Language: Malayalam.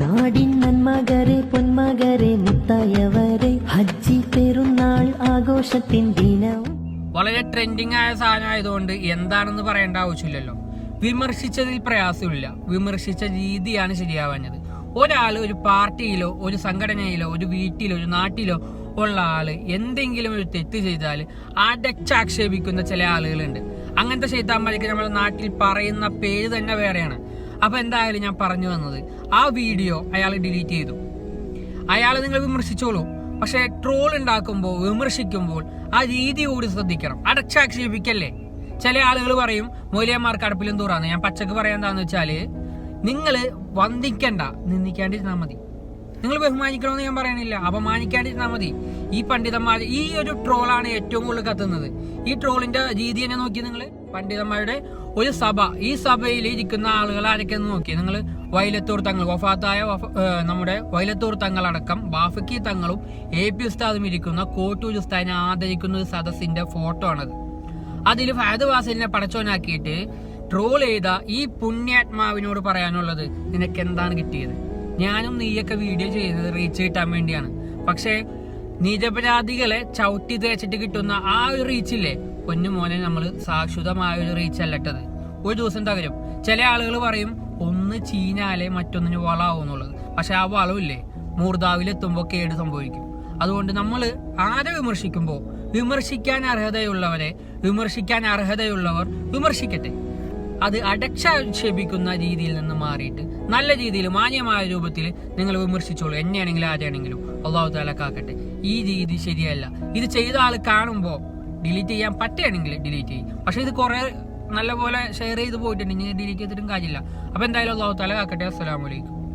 നാടിൻ നന്മകരെ പൊന്മകരെ മുത്തായവരെ ഹജ്ജി പെരുന്നാൾ ആഘോഷത്തിൻ ദിനവും വളരെ ട്രെൻഡിങ് ആയ സാധനം ആയതുകൊണ്ട് എന്താണെന്ന് പറയേണ്ട ആവശ്യമില്ലല്ലോ. വിമർശിച്ചതിൽ പ്രയാസമില്ല. വിമർശിച്ച രീതിയാണ് ശരിയാവാഞ്ഞത്. ഒരാൾ ഒരു പാർട്ടിയിലോ ഒരു സംഘടനയിലോ ഒരു വീട്ടിലോ ഒരു നാട്ടിലോ ഉള്ള ആൾ എന്തെങ്കിലും ഒരു തെറ്റ് ചെയ്താൽ അടച്ചാക്ഷേപിക്കുന്ന ചില ആളുകളുണ്ട്. അങ്ങനത്തെ ചെയ്താൽ നമ്മുടെ നാട്ടിൽ പറയുന്ന പേര് തന്നെ വേറെയാണ്. അപ്പൊ എന്തായാലും ഞാൻ പറഞ്ഞു വന്നത് ആ വീഡിയോ അയാൾ ഡിലീറ്റ് ചെയ്തു. അയാൾ നിങ്ങൾ വിമർശിച്ചോളൂ. പക്ഷേ ട്രോൾ ഉണ്ടാക്കുമ്പോൾ വിമർശിക്കുമ്പോൾ ആ രീതി കൂടി ശ്രദ്ധിക്കണം. അടച്ചാക്ഷേപിക്കല്ലേ? ചില ആളുകൾ പറയും മൂല്യന്മാർക്ക് അടുപ്പിലും തൂറാന്ന്. ഞാൻ പച്ചക്ക് പറയാൻ എന്താന്ന് വെച്ചാൽ നിങ്ങൾ വന്ദിക്കണ്ട. നിന്ദിക്കാണ്ടിരുന്നാൽ മതി. നിങ്ങൾ ബഹുമാനിക്കണമെന്ന് ഞാൻ പറയണില്ല. അപമാനിക്കാണ്ടിരുന്നാൽ മതി. ഈ പണ്ഡിതന്മാർ ഈ ഒരു ട്രോളാണ് ഏറ്റവും കൂടുതൽ കത്തുന്നത്. ഈ ട്രോളിന്റെ രീതി തന്നെ നോക്കി നിങ്ങൾ പണ്ഡിതന്മാരുടെ ഒരു സഭ ഈ സഭയിൽ ഇരിക്കുന്ന ആളുകൾ ആരൊക്കെയെന്ന് നോക്കി. നിങ്ങൾ വൈലത്തൂർ തങ്ങൾ വഫാത്തായ നമ്മുടെ വൈലത്തൂർ തങ്ങളടക്കം ബാഫക്കി തങ്ങളും എ പി ഉസ്താദും ഇരിക്കുന്ന കോട്ടൂർ ഉസ്താദിനെ ആദരിക്കുന്ന ഒരു സദസ്സിന്റെ ഫോട്ടോ ആണത്. അതിൽ ഫഹദ് വാസലിനെ പടച്ചോനാക്കിയിട്ട് ട്രോൾ ചെയ്ത ഈ പുണ്യാത്മാവിനോട് പറയാനുള്ളത് നിനക്ക് എന്താണ് കിട്ടിയത്? ഞാനും നീയൊക്കെ വീഡിയോ ചെയ്തത് റീച്ച് കിട്ടാൻ വേണ്ടിയാണ്. പക്ഷേ നിരപരാധികളെ ചവിട്ടി തേച്ചിട്ട് കിട്ടുന്ന ആ ഒരു റീച്ചില്ലേ പൊന്നു മോനെ നമ്മൾ സാക്ഷുതമായ ഒരു റീച്ച് അല്ലട്ടത് ഒരു ദിവസം തകരും. ചില ആളുകൾ പറയും ഒന്ന് ചീഞ്ഞാലേ മറ്റൊന്നിന് വളമാവുന്നുള്ളത് പക്ഷെ ആ വളവില്ലേ മൂർദാവിലെത്തുമ്പോൾ കേട് സംഭവിക്കും. അതുകൊണ്ട് നമ്മൾ ആരെ വിമർശിക്കുമ്പോൾ വിമർശിക്കാൻ അർഹതയുള്ളവരെ വിമർശിക്കാൻ അർഹതയുള്ളവർ വിമർശിക്കട്ടെ. അത് അടക്ഷേപിക്കുന്ന രീതിയിൽ നിന്ന് മാറിയിട്ട് നല്ല രീതിയിൽ മാന്യമായ രൂപത്തിൽ നിങ്ങൾ വിമർശിച്ചോളൂ. എന്നെയാണെങ്കിലും ആരെയാണെങ്കിലും. അള്ളാഹു താല കാക്കട്ടെ. ഈ രീതി ശരിയല്ല. ഇത് ചെയ്ത ആൾ കാണുമ്പോൾ ഡിലീറ്റ് ചെയ്യാൻ പറ്റുകയാണെങ്കിൽ ഡിലീറ്റ് ചെയ്യും. പക്ഷേ ഇത് കുറെ നല്ലപോലെ ഷെയർ ചെയ്ത് പോയിട്ടുണ്ടെങ്കിൽ ഡിലീറ്റ് ചെയ്തിട്ടും കാര്യമില്ല. അപ്പോൾ എന്തായാലും അള്ളാഹു താല കാക്കട്ടെ. അസ്സലാമലൈക്കും